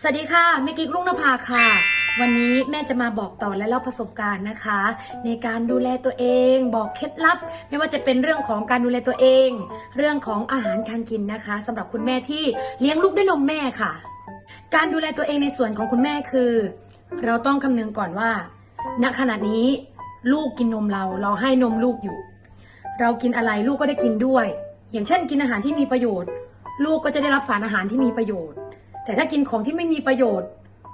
สวัสดีค่ะแม่กิ๊กลุงนภาค่ะ วันนี้แม่จะมาบอกต่อและเล่าประสบการณ์นะคะ ในการดูแลตัวเอง บอกเคล็ดลับ ไม่ว่าจะเป็นเรื่องของการดูแลตัวเอง เรื่องของอาหารการกินนะคะสำหรับคุณแม่ที่เลี้ยงลูกด้วยนมแม่ค่ะ การดูแลตัวเองในส่วนของคุณแม่คือ เราต้องคำนึงก่อนว่า ณขณะนี้ลูกกินนมเราเราให้นมลูกอยู่ เรากินอะไรลูกก็ได้กินด้วย อย่างเช่น กินอาหารที่มีประโยชน์ ลูกก็จะได้รับสารอาหารที่มีประโยชน์ แต่ถ้ากินของที่ไม่มีประโยชน์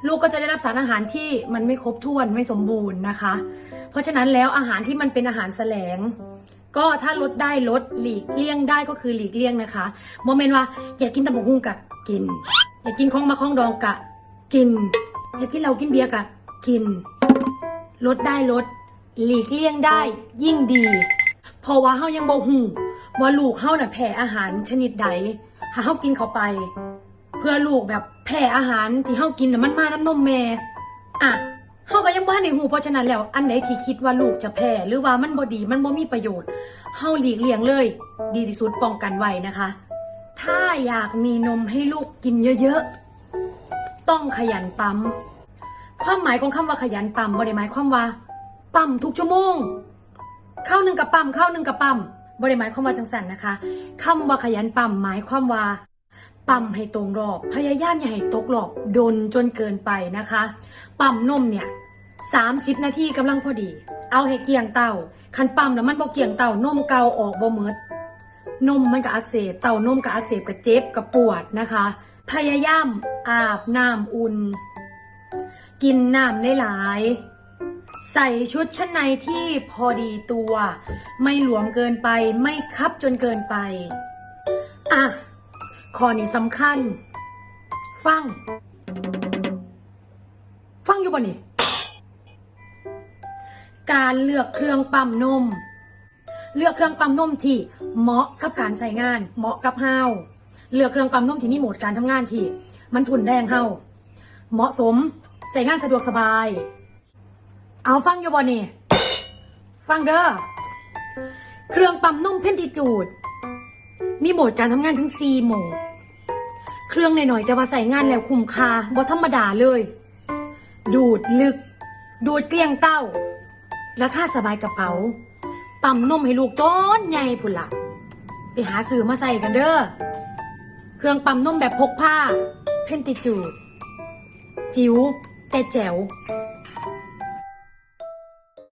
ลูกก็จะได้รับสารอาหารที่มันไม่ครบถ้วนไม่สมบูรณ์นะคะ เพราะฉะนั้นแล้วอาหารที่มันเป็นอาหารแสลง ก็ถ้าลดได้ลดหลีกเลี่ยงได้ก็คือหลีกเลี่ยงนะคะโมเมนต์ว่าอย่ากินตำบักหุ่งกะกิน อย่ากินของมาของดองกะ กิน อย่ากกินเหล้ากินเบียร์กะกิน ลดได้ลด หลีกเลี่ยงได้ยิ่งดีเพราะว่าเฮายังบ่ฮู้ว่าลูกเฮาน่ะแพ้อาหารชนิดใดหาเฮากินเข้าไป พื่อลูกแบบแพ้อาหารที่เฮากินน่ะมันมาน้ำนมแม่อะเฮาก็ยังบ่ทันได้ฮู้เพราะฉะนั้นแล้วอันไหนที่คิดว่าลูกจะแพ้หรือว่ามันบ่ดีมันบ่มีประโยชน์เฮาหลีกเลี่ยงเลย ดีที่สุดป้องกันไว้นะคะ ถ้าอยากมีนมให้ลูกกินเยอะๆต้องขยันปั๊มความหมายของคำว่าขยันปั๊มบ่ได้หมายความว่าปั๊มทุกชั่วโมงเข้าหนึ่งกับปั๊มเข้าหนึ่งกับปั๊มบ่ได้หมายความว่าจังสันนะคะคำว่าขยันปั๊มหมายความว่า ปั๊มให้ตรงรอบ พยายามอย่าให้ตกรอบดนจนเกินไปนะคะ ปั๊มนมเนี่ย30นาทีกำลังพอดี เอาให้เกี่ยงเต้าคันปั๊มแล้วมันบ่เกี่ยงเต้านมเกาออกบ่หมดนมมันก็อักเสบเต้านมก็อักเสบก็เจ็บก็ปวดนะคะ พยายามอาบน้ำอุ่น กินน้ำหลาย ใส่ชุดชั้นในที่พอดีตัว ไม่หลวมเกินไปไม่คับจนเกินไป อะ ข้อนี้สำคัญ ฟัง ฟังอยู่บ่นี่ การเลือกเครื่องปั๊มนม เลือกเครื่องปั๊มนมที่เหมาะกับการใช้งาน เหมาะกับเฮาเลือกเครื่องปั๊มนมที่มีโหมดการทำงานที่ มันทุนแรงเฮาเหมาะสมใช้งานสะดวกสบาย เอาฟังอยู่บ่นี่ ฟังเด้อ เครื่องปั๊มนมเพนติจูด มีโหมดการทำงานถึง 4 โหมด เครื่องหน่อยๆแต่ว่าใส่งานแล้วคุ้มค่าบ่ธรรมดาเลย ดูดลึก ดูดเกลี้ยงเต้า ราคาสบายกระเป๋า ปั๊มนมให้ลูกจ้อนใหญ่พุ่นละไปหาซื้อมาใส่กันเด้อ เครื่องปั๊มนมแบบพกพาเพนติจูด จิ๋วแต่แจ๋ว